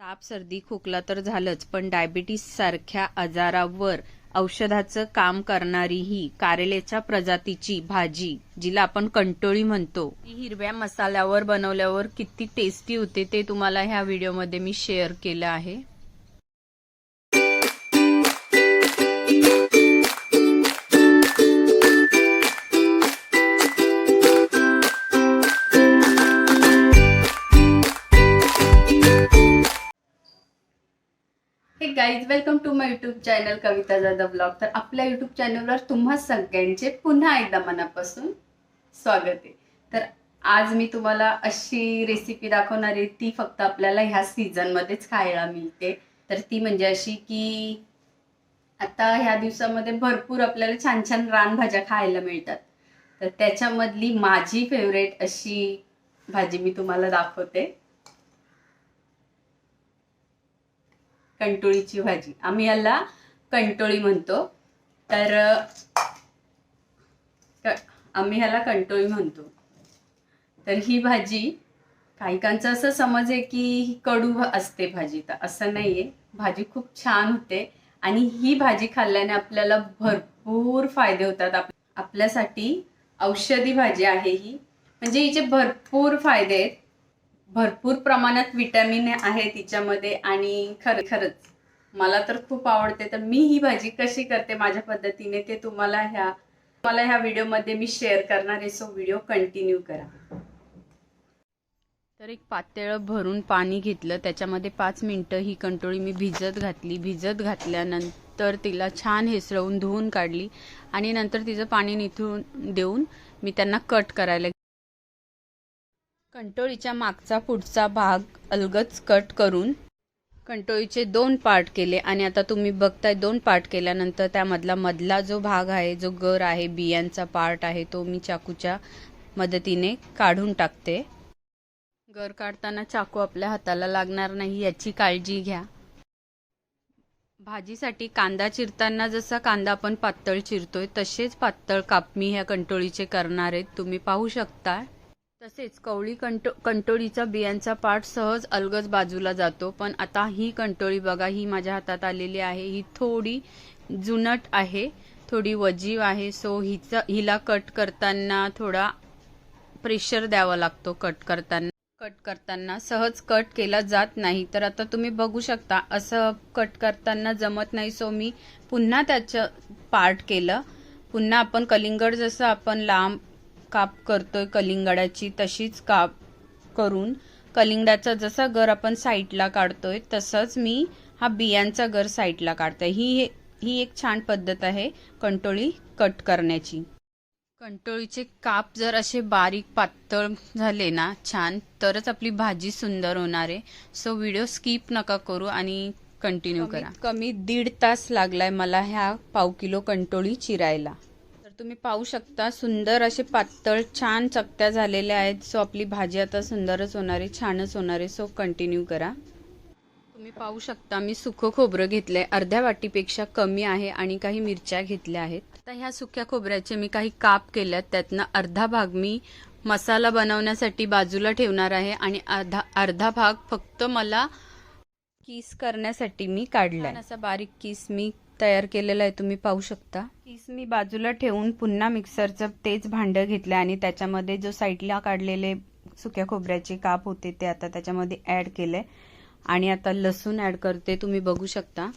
ताप सर्दी खोकला तर झालंच पण डायबिटीस सारख्या आजारावर औषधाचं काम करणारी ही कारल्याच्या प्रजातीची भाजी जिला आपण कंटोळी म्हणतो. ही हिरव्या मसाल्यावर बनवल्यावर किती टेस्टी होते ते तुम्हाला ह्या व्हिडिओमध्ये मी शेअर केलं आहे. Welcome to my YouTube channel Kavita Jadhav blog. तर आपल्या यूट्यूब चॅनलवर तुम्हा सगळ्यांचे पुन्हा एकदा मनापासून स्वागत आहे. तर आज मी तुम्हाला अशी रेसिपी दाखवणार आहे ती फक्त आपल्याला ह्या सीझनमध्येच खायला मिळते. तर ती म्हणजे अशी की आता ह्या दिवसामध्ये भरपूर आपल्याला छान छान रानभाज्या खायला मिळतात. तर त्याच्यामधली माझी फेवरेट अशी भाजी मी तुम्हाला दाखवते. कंटोळीची भाजी. आम्ही याला कंटोळी म्हणतो. तर आम्ही ह्याला कंटोळी म्हणतो. तर ही भाजी काहीकांचं असं समज आहे की ही कडू असते भाजी. तर असं नाहीये. भाजी खूप छान होते. आणि ही भाजी खाल्ल्याने आपल्याला भरपूर फायदे होतात. आप आपल्यासाठी औषधी भाजी आहे ही. म्हणजे हिचे भरपूर फायदे आहेत. भरपूर प्रमाणात विटॅमिन आहे तिच्यामध्ये आणि खरं खरंच. मला तर खूप आवडते. तर मी ही भाजी कशी करते माझ्या पद्धतीने ते तुम्हाला ह्या मला ह्या व्हिडिओमध्ये मी शेअर करणार आहे. सो व्हिडिओ कंटिन्यू करा. तर एक पातळ भरून पाणी घेतलं. त्याच्यामध्ये पाच मिनटं ही कंटोळी मी भिजत घातली. भिजत घातल्यानंतर तिला छान हेसरवून धुवून काढली आणि नंतर तिचं पाणी निथळून देऊन मी त्यांना कट करायला कंटोळीच्या मागचा पुढचा भाग अलगच कट करून कंटोळीचे दोन पार्ट केले. आणि आता तुम्ही बघताय दोन पार्ट केल्यानंतर त्यामधला मधला जो भाग आहे जो गर आहे बियांचा पार्ट आहे तो मी चाकूच्या मदतीने काढून टाकते. गर काढताना चाकू आपल्या हाताला लागणार नाही याची काळजी घ्या. भाजीसाठी कांदा चिरताना जसा कांदा आपण पातळ चिरतोय तसेच पातळ काप मी ह्या कंटोळीचे करणार आहेत तुम्ही पाहू शकता. तसेच कवळी कंटो कंटोळीचा बियांचा पार्ट सहज अलगज बाजूला जातो. पण आता ही कंटोळी बघा ही माझ्या हातात आलेली आहे. ही थोडी जुनट आहे थोडी वजीव आहे. सो हिचा हिला कट करताना थोडा प्रेशर द्यावा लागतो कट करताना. कट करताना सहज कट केला जात नाही. तर आता तुम्ही बघू शकता असं कट करताना जमत नाही. सो मी पुन्हा त्याचं पार्ट केलं. पुन्हा आपण कलिंगड जसं आपण लांब काप करतोय कलिंगडाची तशीच काप करून कलिंगडाचा जसा गर आपण साईडला काढतोय तसंच मी हा बियांचा गर साईडला काढतोय. ही ही एक छान पद्धत आहे कंटोळी कट करण्याची. कंटोळीचे काप जर असे बारीक पातळ झाले ना छान तरच आपली भाजी सुंदर होणार आहे. सो व्हिडिओ स्किप नका करू आणि कंटिन्यू करा. कमी दीड तास लागलाय मला ह्या पाव किलो कंटोळी चिरायला. तुम्ही पाहू शकता सुंदर असे पातळ छान चकत्या झालेल्या आहेत. सो आपली भाजी आता सुंदरच होणार आहे छानच होणार आहे. सो कंटिन्यू करा. तुम्ही पाहू शकता मी सुखं खोबरं घेतलंय. अर्ध्या वाटीपेक्षा कमी आहे आणि काही मिरच्या घेतल्या आहेत. आता ह्या सुक्या खोबऱ्याचे मी काही काप केल्यात. त्यातनं अर्धा भाग मी मसाला बनवण्यासाठी बाजूला ठेवणार आहे आणि अर्धा अर्धा भाग फक्त मला किस करण्यासाठी मी काढला असा बारीक किस मी तयार केलेला आहे तुम्ही पाहू शकता. किस मी बाजूला ठेवून पुन्हा मिक्सरचं तेच भांडं घेतलं आणि त्याच्यामध्ये जो साईडला काढलेले सुक्या खोबऱ्याचे काप होते ते आता त्याच्यामध्ये ऍड केले आणि आता लसूण ऍड करते तुम्ही बघू शकता.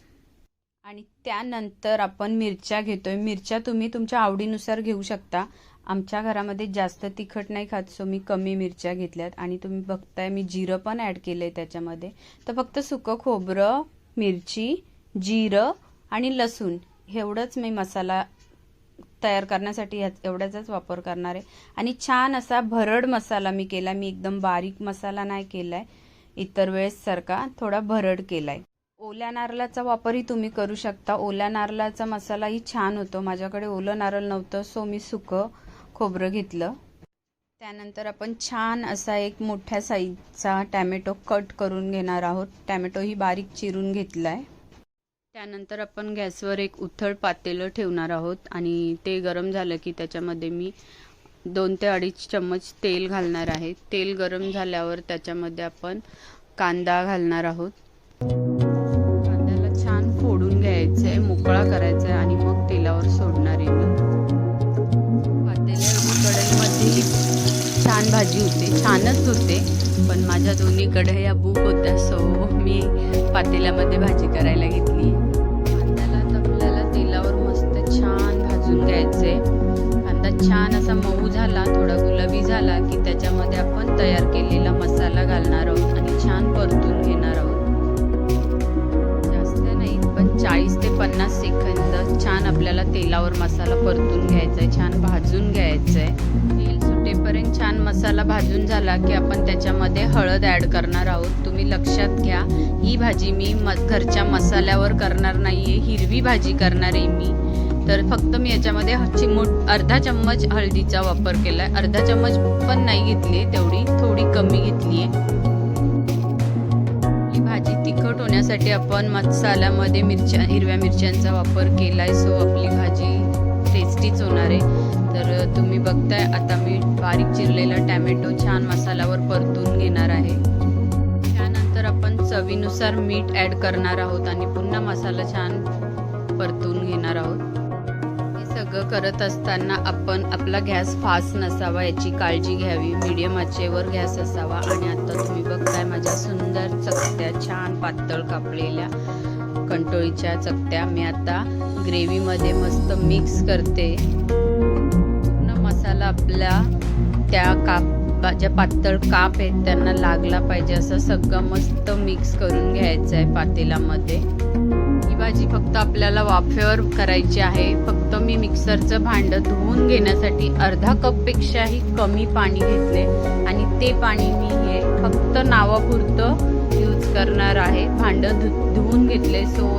आणि त्यानंतर आपण मिरच्या घेतोय. मिरच्या तुम्ही तुमच्या आवडीनुसार घेऊ शकता. आमच्या घरामध्ये जास्त तिखट नाही खात सो मी कमी मिरच्या घेतल्यात. आणि तुम्ही बघताय मी जिरं पण ऍड केलंय त्याच्यामध्ये. तर फक्त सुकं खोबरं मिरची जिरं आणि लसूण. एवढंच मी मसाला तयार करण्यासाठी ह्या एवढ्याचाच वापर करणार आहे. आणि छान असा भरड मसाला मी केला मी एकदम बारीक मसाला नाही केलाय. इतर वेळेस सारखा थोडा भरड केलाय. ओल्या नारळाचा वापरही तुम्ही करू शकता. ओल्या नारळाचा मसालाही छान होतो. माझ्याकडे ओलं नारळ नव्हतं सो मी सुकं खोबरं घेतलं. त्यानंतर आपण छान असा एक मोठ्या साईजचा टॅमॅटो कट करून घेणार आहोत. टॅमॅटो ही बारीक चिरून घेतला आहे त्यानंतर आपण गॅसवर एक उथळ पातेलं ठेवणार आहोत आणि ते गरम झालं की त्याच्यामध्ये मी दोन ते अडीच चम्मच तेल घालणार आहे. तेल गरम झाल्यावर त्याच्यामध्ये आपण कांदा घालणार आहोत. कांद्याला छान फोडून घ्यायचं आहे मोकळा करायचा आहे आणि मग तेलावर सोडणार आहे पातेल्या कढईमध्ये छान भाजी होते. छानच होते पण माझ्या दोन्ही कढया बुक होत्या सो मी पातेल्यामध्ये भाजी करायला घेतली. कांद्याला आता आपल्याला तेलावर मस्त छान भाजून घ्यायचे. कांदा छान असा मऊ झाला थोडा गुलाबी झाला की त्याच्यामध्ये आपण तयार केलेला मसाला घालणार आहोत आणि छान परतून घेणार आहोत. जास्त नाही पण चाळीस ते पन्नास सेकंद छान आपल्याला तेलावर मसाला परतून घ्यायचा आहे छान भाजून घ्यायचं आहे तेल सुटेपर्यंत छान मसाला भाजून झाला की आपण त्याच्यामध्ये हळद ॲड करणार आहोत. तुम्ही लक्षात घ्या ही भाजी मी म घरच्या मसाल्यावर करणार नाही आहे हिरवी भाजी करणार आहे मी. तर फक्त मी याच्यामध्ये चिमूट अर्धा चम्मच हळदीचा वापर केला आहे अर्धा चम्मच पण नाही घेतली तेवढी थोडी कमी घेतली आहे ही भाजी तिखट होण्यासाठी आपण मसाल्यामध्ये मिरच्या हिरव्या मिरच्यांचा वापर केला आहे सो आपली भाजी टेस्टीच होणार आहे तर तुम्ही बघताय आता मी बारीक चिरलेला टॅमॅटो छान मसाल्यावर परतून घेणार आहे. त्यानंतर आपण चवीनुसार मीठ ॲड करणार आहोत आणि पुन्हा मसाला छान परतून घेणार आहोत. हे सगळं करत असताना आपण आपला गॅस फास्ट नसावा याची काळजी घ्यावी. मीडियम आचेवर गॅस असावा. आणि आता तुम्ही बघताय माझ्या सुंदर चकत्या छान पातळ कापलेल्या कंटोळीच्या चकत्या. मी आता ग्रेव्हीमध्ये मस्त मिक्स करते. पूर्ण आपल्या त्या काप ज्या पातळ काप आहेत त्यांना लागला पाहिजे असं सगळं मस्त मिक्स करून घ्यायचं आहे पातेल्यामध्ये. ही भाजी फक्त आपल्याला वाफेवर करायची आहे. फक्त मी मिक्सरचं भांडं धुवून घेण्यासाठी अर्धा कपपेक्षाही कमी पाणी घेतले आणि ते पाणी मी हे फक्त नावापुरतं यूज करणार आहे. भांडं धु धुवून घेतले सो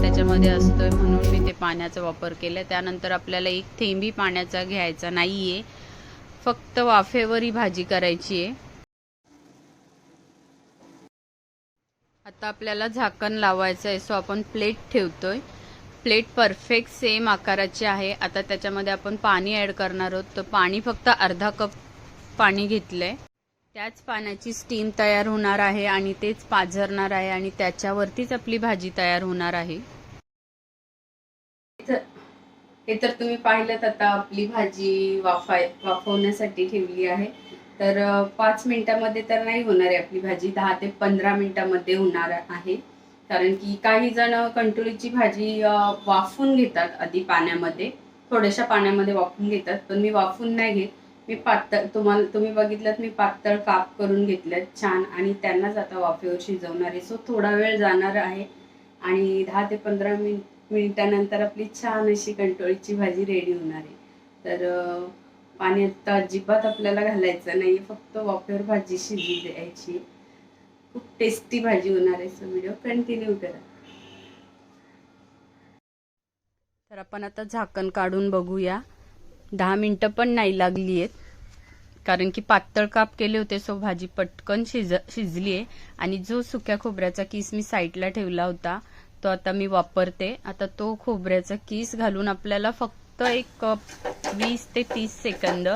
त्याच्यामध्ये असतोय म्हणून मी ते पाण्याचा वापर केला. त्यानंतर आपल्याला एक थेंबी पाण्याचा घ्यायचा नाही आहे फक्त वाफेवर ही भाजी करायची आहे आता आपल्याला झाकण लावायचं आहे सो आपण प्लेट ठेवतोय. प्लेट परफेक्ट सेम आकाराची आहे. आता त्याच्यामध्ये आपण पाणी ॲड करणार आहोत. तर पाणी फक्त अर्धा कप पाणी घेतलंय. त्याच पाण्याची स्टीम तयार होणार आहे आणि तेच पाझरणार आहे आणि त्याच्यावरतीच आपली भाजी तयार होणार आहे. हे तर तुम्ही पाहिलं आता आपली भाजी वाफाय वाफवण्यासाठी ठेवली आहे. तर पाच मिनिटामध्ये तर नाही होणार आहे आपली भाजी दहा ते पंधरा मिनिटामध्ये होणार आहे. कारण की काही जण कंटोळीची भाजी वाफून घेतात आधी पाण्यामध्ये. थोड्याशा पाण्यामध्ये वाफवून घेतात पण मी वाफून नाही घेत. मी पातळ तुम्हाला तुम्ही बघितलं मी पातळ काप करून घेतल्यात छान आणि त्यांनाच आता वाफेवर शिजवणार आहे. सो थोडा वेळ जाणार आहे आणि दहा ते पंधरा मिनिट मिनिटानंतर आपली छान अशी कंटोळीची भाजी रेडी होणार आहे. तर पाणी आता अजिबात आपल्याला घालायचं नाही फक्त वाफेवर भाजी शिजू द्यायची खूप टेस्टी भाजी होणार आहे. सो व्हिडिओ कंटिन्यू करा. तर आपण आता झाकण काढून बघूया. दहा मिनटं पण नाही लागली आहेत कारण की पातळ काप केले होते सो भाजी पटकन शिज शिजली आहे आणि जो सुक्या खोबऱ्याचा किस मी साईडला ठेवला होता तो आता मी वापरते. आता तो खोबऱ्याचा किस घालून आपल्याला फक्त एक वीस ते तीस सेकंद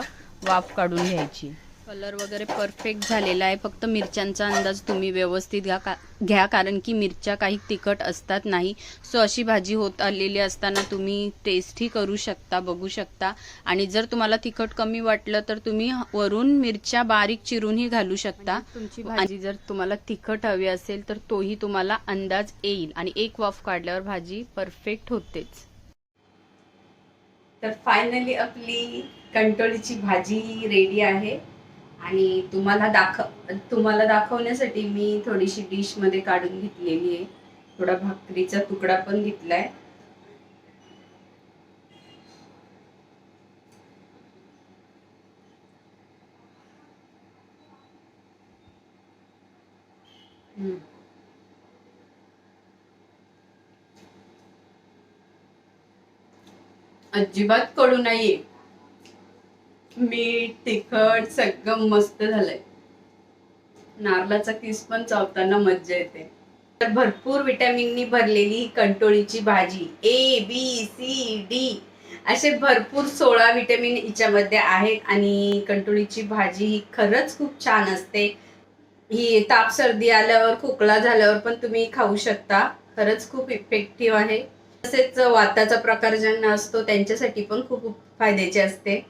वाफ काढून घ्यायची. कलर वगैरे परफेक्ट झालेला आहे. फक्त मिरच्यांचा अंदाज तुम्ही व्यवस्थित घ्या का घ्या कारण की मिरच्या काही तिखट असतात नाही. सो अशी भाजी होत आलेली असताना तुम्ही टेस्टही करू शकता बघू शकता. आणि जर तुम्हाला तिखट कमी वाटलं तर तुम्ही वरून मिरच्या बारीक चिरूनही घालू शकता. तुमची भाजी जर तुम्हाला तिखट हवी असेल तर तोही तुम्हाला अंदाज येईल. आणि एक वाफ काढल्यावर भाजी परफेक्ट होतेच. तर फायनली आपली कंटोळीची भाजी रेडी आहे. आणि तुम्हाला दाखव तुम्हाला दाखवण्यासाठी मी थोडीशी डिशमध्ये काढून घेतलेली आहे. थोडा भाकरीचा तुकडा पण घेतलाय. अजिबात कळू नाहीये. मीठ तिखट सगळं मस्त झालंय. नारळाचा किस पण चावताना मज्जा येते. तर भरपूर विटॅमिननी भरलेली ही कंटोळीची भाजी ए बी सी डी असे भरपूर सोळा विटॅमिन हिच्यामध्ये आहेत आणि कंटोळीची भाजी ही खरंच खूप छान असते. ही ताप सर्दी आल्यावर खोकला झाल्यावर पण तुम्ही खाऊ शकता. खरंच खूप इफेक्टिव्ह आहे. तसेच वाताचा प्रकार ज्यांना असतो त्यांच्यासाठी पण खूप फायद्याचे असते.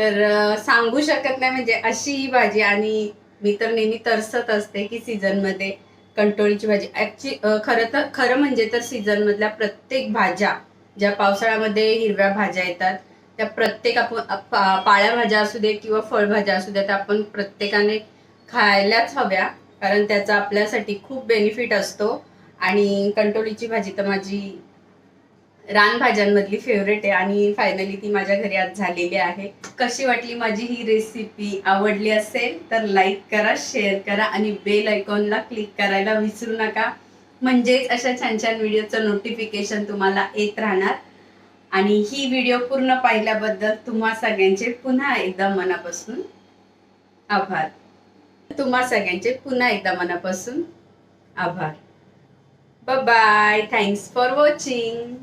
तर सांगू शकत नाही म्हणजे अशी ही भाजी आणि मी तर नेहमी तरसत असते की सीझनमध्ये कंटोळीची भाजी. ॲक्च्युली खरं तर खरं म्हणजे तर सीझनमधल्या प्रत्येक भाज्या ज्या पावसाळ्यामध्ये हिरव्या भाज्या येतात त्या प्रत्येक आपण पाळ्या भाज्या असू दे किंवा फळभाज्या असू द्या त्या आपण प्रत्येकाने खायलाच हव्या. कारण त्याचा आपल्यासाठी खूप बेनिफिट असतो. आणि कंटोळीची भाजी तर माझी रानभाज्यांमधली फेवरेट आहे आणि फायनली ती माझ्या घरी आज झालेली आहे. कशी वाटली माझी ही रेसिपी आवडली असेल तर लाईक करा शेअर करा आणि बेल आयकॉनला क्लिक करायला विसरू नका. म्हणजेच अशा छान छान व्हिडिओचं नोटिफिकेशन तुम्हाला येत राहणार. आणि ही व्हिडिओ पूर्ण पाहिल्याबद्दल तुम्हा सगळ्यांचे पुन्हा एकदा मनापासून आभार. तुम्हा सगळ्यांचे पुन्हा एकदा मनापासून आभार. Bye thanks for watching